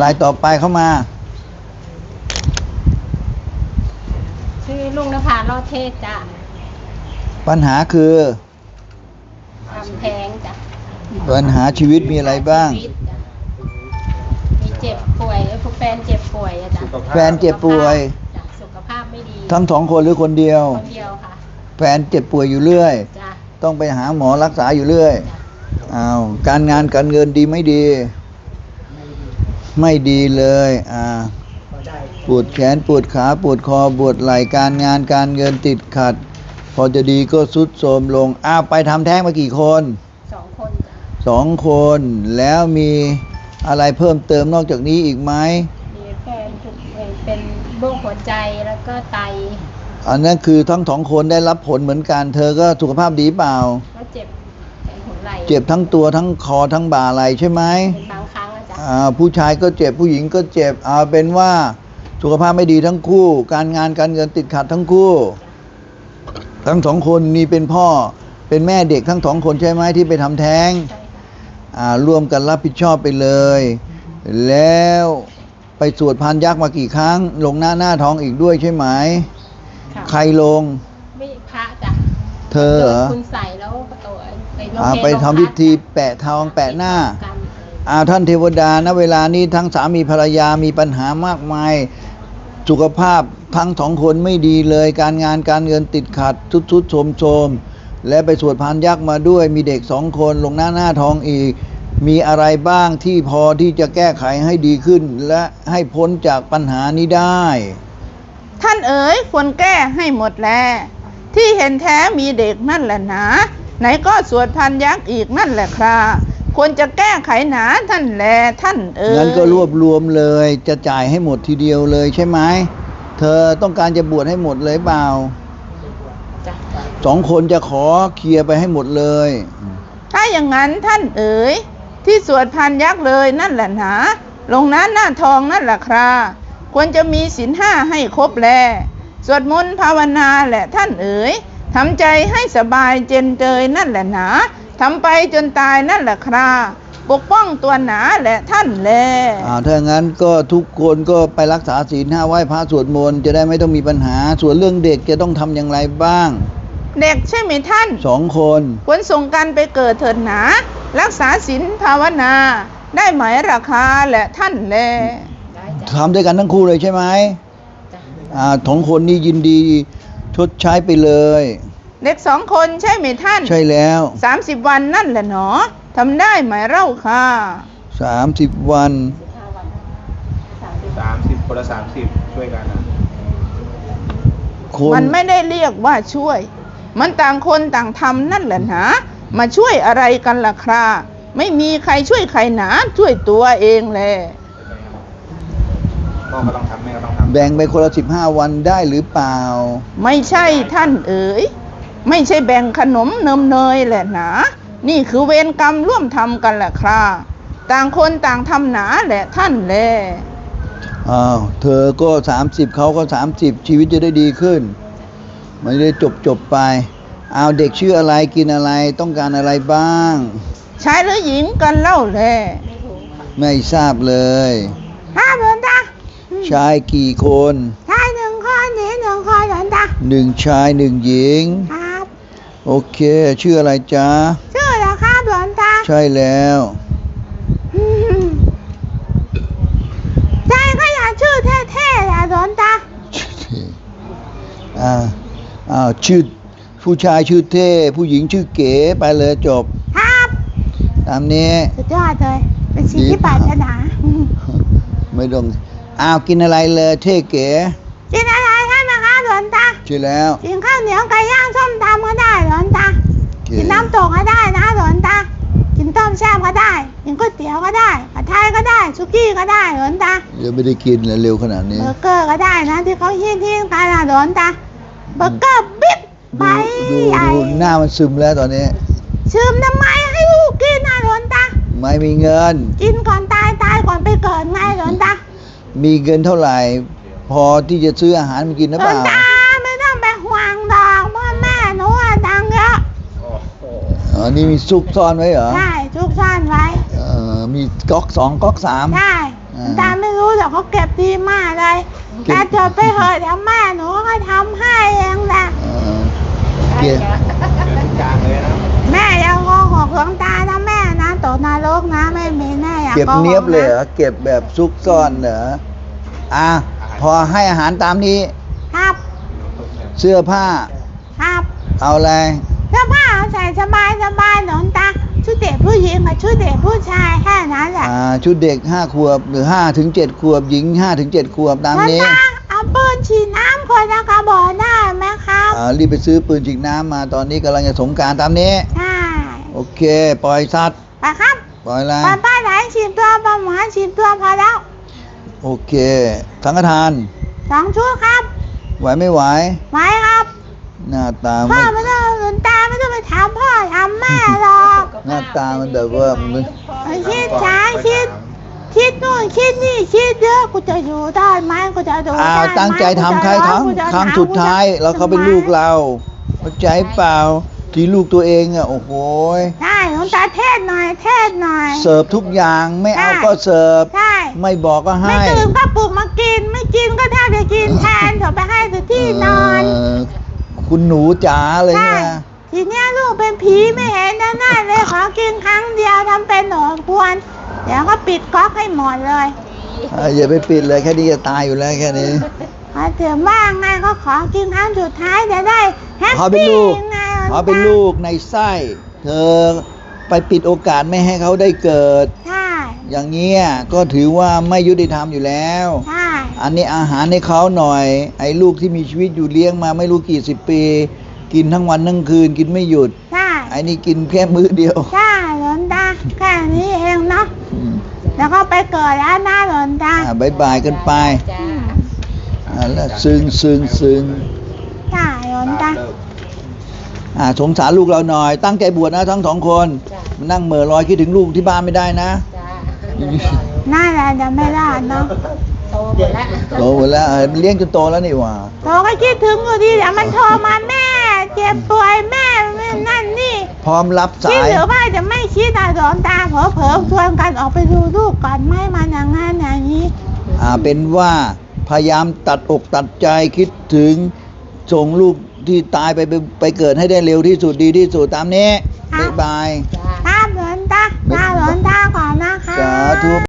รายต่อไปเข้ามา ชื่อลุงนภาลอดเทศจ้ะปัญหาคือทำแท้งจ้ะปัญหาชีวิตมีอะไรบ้าง ชีวิตจ้ะมีเจ็บป่วยเอ้ยพวกแฟนเจ็บป่วยอะจ้ะแฟนเจ็บป่วย จ้ะสุขภาพไม่ดีทั้งสองคนหรือคนเดียว คนเดียวค่ะแฟนเจ็บป่วยอยู่เรื่อย จ้ะต้องไปหาหมอรักษาอยู่เรื่อยจ้ะอ้าวการงานการเงินดีไม่ดี ไม่ดีเลยอ่าปวดแขนปวดขาปวดคอปวดไหล่การงานการเงินติดขัด พอจะดีก็สุดโทรมลงอ้าวไปทำแท้งมากี่คนสองคนจ้ะสองคนแล้วมีอะไรเพิ่มเติมนอกจากนี้อีกไหมมีแฟนถูกเป็นโรคหัวใจแล้วก็ไต อันนั้นคือทั้งสองคนได้รับผลเหมือนกัน เธอก็สุขภาพดีเปล่าก็เจ็บแขนหัวไหล่เจ็บทั้งตัวทั้งคอทั้งบ่าไหล่ใช่ไหมเป็นบา ผู้ชายก็เจ็บผู้หญิงก็เจ็บเอาเป็นว่าสุขภาพไม่ดีทั้งคู่ การงานการเงินติดขัดทั้งคู่ ทั้งสองคนนี่เป็นพ่อเป็นแม่เด็กทั้งสองคนใช่ไหมที่ไปทำแท้งใช่ค่ะอ่าร่วมกันรับผิดชอบไปเลย แล้วไปสวดพานยักษ์มากี่ครั้ง ลงหน้าหน้าท้องอีกด้วยใช่ไหมค่ะใครลงไม่พระจ้ะเธอเหรอโดนคุณใส่แล้วเออไปโรงอ่าเรียนไปทำโรงพักพิธีแปะทองแปะหน้ากัน อาท่านเทวดาณเวลานี้ทั้งสามีภรรยามีปัญหามากมาย สุขภาพทั้งสองคนไม่ดีเลย การงานการเงินติดขัดทุดทุดโทมโทมและไปสวดพานยักษ์มาด้วย มีเด็กสองคนลงหน้าหน้าทองอีก มีอะไรบ้างที่พอที่จะแก้ไขให้ดีขึ้น และให้พ้นจากปัญหานี้ได้ ท่านเอ๋ยควรแก้ให้หมดแลที่เห็นแท้มีเด็กนั่นแหละนาไหนก็สวดพันยักษ์อีกนั่นแหละครา ควรจะแก้ไขหนาท่านแลท่านเอ๋ยงั้นก็รวบรวมเลยจะจ่ายให้หมดทีเดียวเลยใช่ไหมเธอต้องการจะบวชให้หมดเลยเปล่าจ้ะสองคนจะขอเคลียร์ไปให้หมดเลย ถ้าอย่างนั้นท่านเอ๋ยที่สวดพันยักษ์เลยนั่นแหละหนาลงนั้นหน้าทองนั่นแหละคราควรจะมีศีลห้าให้ครบแล สวดมนต์ภาวนาแหละท่านเอ๋ยทำใจให้สบายเจนเจยนั่นแหละหนา ทำไปจนตายนั่นแหละคราปกป้องตัวหนาแหละท่านแลอ่าถ้างั้นก็ทุกคนก็ไปรักษาศีลห้าไหว้พระสวดมนต์จะได้ไม่ต้องมีปัญหา ส่วนเรื่องเด็กจะต้องทำอย่างไรบ้าง เด็กใช่ไหมท่านสองคนควรส่งกันไปเกิดเถิดหนา รักษาศีลภาวนา ได้ไหมราคาแหละท่านแลได้จ้ะทำด้วยกันทั้งคู่เลยใช่ไหมจ้ะอ่าสองคนนี้ยินดีชดใช้ไปเลย เด็กสองคนใช่ไหมท่านใช่แล้วสามสิบวันนั่นแหละหนอทำได้ไหมเล่าค่ะสามสิบวันห้าวันสามสิบสามสิบคนละสามสิบช่วยกันนะคนมันไม่ได้เรียกว่าช่วย มันต่างคนต่างทำนั่นแหละหนามาช่วยอะไรกันล่ะคราไม่มีใครช่วยใครหนาช่วยตัวเองแหละพ่อก็ต้องทำแม่ก็ต้องทำแบ่งไปคนละสิบห้าวันได้หรือเปล่า ไม่ใช่ท่านเอ๋ย ไม่ใช่แบ่งขนมเนมเนยแหละหนา นี่คือเวรกรรมร่วมทำกันแหละคราต่างคนต่างทำหนาแหละท่านแลอ้าวเธอก็สามสิบเขาก็สามสิบชีวิตจะได้ดีขึ้นไม่ได้จบจบไปเอาเด็กชื่ออะไรกินอะไรต้องการอะไรบ้าง ชายหรือหญิงกันเล่าแลไม่ถูกค่ะไม่ทราบเลยห้าเดือนตาชายกี่คนชายหนึ่งคนหญิงหนึ่งคนเดือนตาหนึ่งชายหนึ่งหญิงครับ โอเค ชื่ออะไรจ๊ะ ชื่อแล้วครับเดือนตาใช่แล้วอืมชายก็อยากชื่อเท่ๆแหละเดือนตาอ่าอ้าวชื่อผู้ชายชื่อเท่ ผู้หญิงชื่อเก๋ไปเลยจบ ครับ ตามนี้สุดยอดเลย เป็นสิ่งที่ปรารถนาอืมไม่ต้องอ้าวกินอะไรเลยเท่เก๋กินอะไรใช่ไหมคะเดื อนตาใช่แล้ว กินข้าวเหนียวไก่ย่างส้มตำก็ได้เดือนตาโอเคกินน้ำตกก็ได้นะเดือนตา กินต้มแซ่บก็ได้ กินก๋วยเตี๋ยวก็ได้ผัดไทยก็ได้ซุกี้ก็ได้เดือนตายังไม่ได้กินเลยเร็วขนาดนี้เบอร์เกอร์ก็ได้นะที่เขาฮิตที่กันนะเดือนตาเบอร์เกอร์บิ๊กใบดูดูใหญ่ดูหน้ามันซึมแล้วตอนนี้ชืมทำไมให้ลูกกินนะเดือนตา ไม่มีเงิน กินก่อนตายตายก่อนไปเกิดไงเดือนตา มีเงินเท่าไหร่พอที่จะซื้ออาหารมากินหรือเดืเปอนล่า ตาไม่ต้องไปห่วงดอกพ่อแม่หนูอะตังค์เยอะ โอ้โห อ๋อนี่มีซุกซ่อนไว้เหรอ ใช่ทุกซ่อนไว้ เออมีก๊อกสองก๊อกสามใช่ออ่าตาไม่รู้หรอกเขาเก็บดีมากเลยเก็บตาจดไปเถอะเดี๋ยวแม่หนูก็ทำให้เองแหละเออเก็บเจอทุกอย่างเลยนะแม่อยังโกหกหลวงตานะแม่นะตกนรกนะไม่มีแน่อย่าเก็บโกหกเนียบเลยเหรนะอเก็บแบบซุกซ่อนเหรออะพอให้อาหารตามนี้ ครับ เสื้อผ้า ครับ เอาอะไร เสื้อผ้าใส่สบายสบายหลวงตาชุดเด็กผู้หญิงกับชุดเด็กผู้ชายแค่นั้นแหละอ่าชุดเด็กห้าขวบหรือห้าถึงเจ็ดขวบหญิงห้าถึงเจ็ดขวบตามหลวงนี้ตาเอาปืนฉีดน้ำคนละกระบอกได้ไหมครับอ่ารีบไปซื้อปืนฉีดน้ำมาตอนนี้กำลังจะสงกรารตามนี้ใช่โอเค ปล่อยสัตว์ไปครับ ปล่อยอะไรปลาป้าไหนฉีดตัวปลาหมอฉีดตัวพอแล้วโอเค สังฆทานสองชุดครับ ไหวไม่ไหวไว้ครับ หน้าตาพ่อไม่ไม่ต้องหลวงตาไม่ต้องไปถามพ่อถามแม่หรอกหน้าตามันแบบว่ามันไอ้คิดช้าคิดคิดนู่นคิดนี่คิดเยอะกูจะอยู่ได้ไหมกูจะดูอ้าได้วไหมตั้งใจทำกูใครจะครั้งกูจะครั้งถมสุดท้ายกูจะเราเขาเป็นลูกเราเข้าใจเปล่าที่ลูกตัวเองอะโอ้โหยใช่หลวงตาเทศหน่อยเทศหน่อย เสิร์ฟทุกอย่างไม่เอาใช่ก็เสิร์ฟใช่ไม่บอกก็ไม่ให้ตื่นก็ปลุกมากิน ไม่กินก็แทบจะกินแทนเถอะไปให้ถึงที่นอนเคุณหนูจ๋าเลยใช่เนี่ยทีเนี้ยลูกเป็นผีไม่เห็นแน่ๆเลยขอกินครั้งเดียวทำเป็นหนอนควรเดี๋ยวก็ปิดก๊อกให้หมดเลยอ่าอย่าไปปิดเลยแค่นี้จะตายอยู่แล้วแค่นี้ พอถึงว่างไงก็ขอกินครั้งสุดท้ายจะได้แฮปพอเป็นปี้ลูก ไงพอเป็นลูกในไส้ เธอไปปิดโอกาสไม่ให้เขาได้เกิด ใช่ อย่างเงี้ยก็ถือว่าไม่ยุติธรรมอยู่แล้ว ใช่ อันนี้อาหารให้เขาหน่อย ไอ้ลูกที่มีชีวิตอยู่เลี้ยงมาไม่รู้กี่สิบปี กินทั้งวันทั้งคืนกินไม่หยุด ใช่ ไอ้นี่กินแค่มื้อเดียว ใช่หลนตาแค่นี้เองเนาะอืมแล้วก็ไปเกิดแล้วนะหลนตาอ่าบายบายกันไปจ้าอ่าแล้วซึ้งซึ้งซึ้งใช่หลนตาเลิกอ่าสงสารลูกเราหน่อย ตั้งใจบวชนะทั้งสองคน จ้า มานั่งเหม่อลอยคิดถึงลูกที่บ้านไม่ได้นะจ้า น่าจะจะไม่รอดเนาะโตหมดแล้วโตหมดแล้วเออเลี้ยงจนโตแล้วนี่หว่าโตก็คิดถึงอยู่ดีเดี๋ยวมันโทรมาแม่ เจ็บป่วยแม่นั่นนี่ พร้อมรับคิดสายหรือว่าจะไม่คิดอะหลวงตาเผลอเผลอๆชวนกันออกไปดูลูกก่อนไหม่มันอย่างงั้นอย่างนี้ อ่าเป็นว่าพยายามตัดอกตัดใจคิดถึงส่งลูกที่ตายไปไปไปเกิดให้ได้เร็วที่สุดดีที่สุดตามนี้ครับบ๊ายบาย ตาตาหลวงตาก่อนนะคะ สาธุ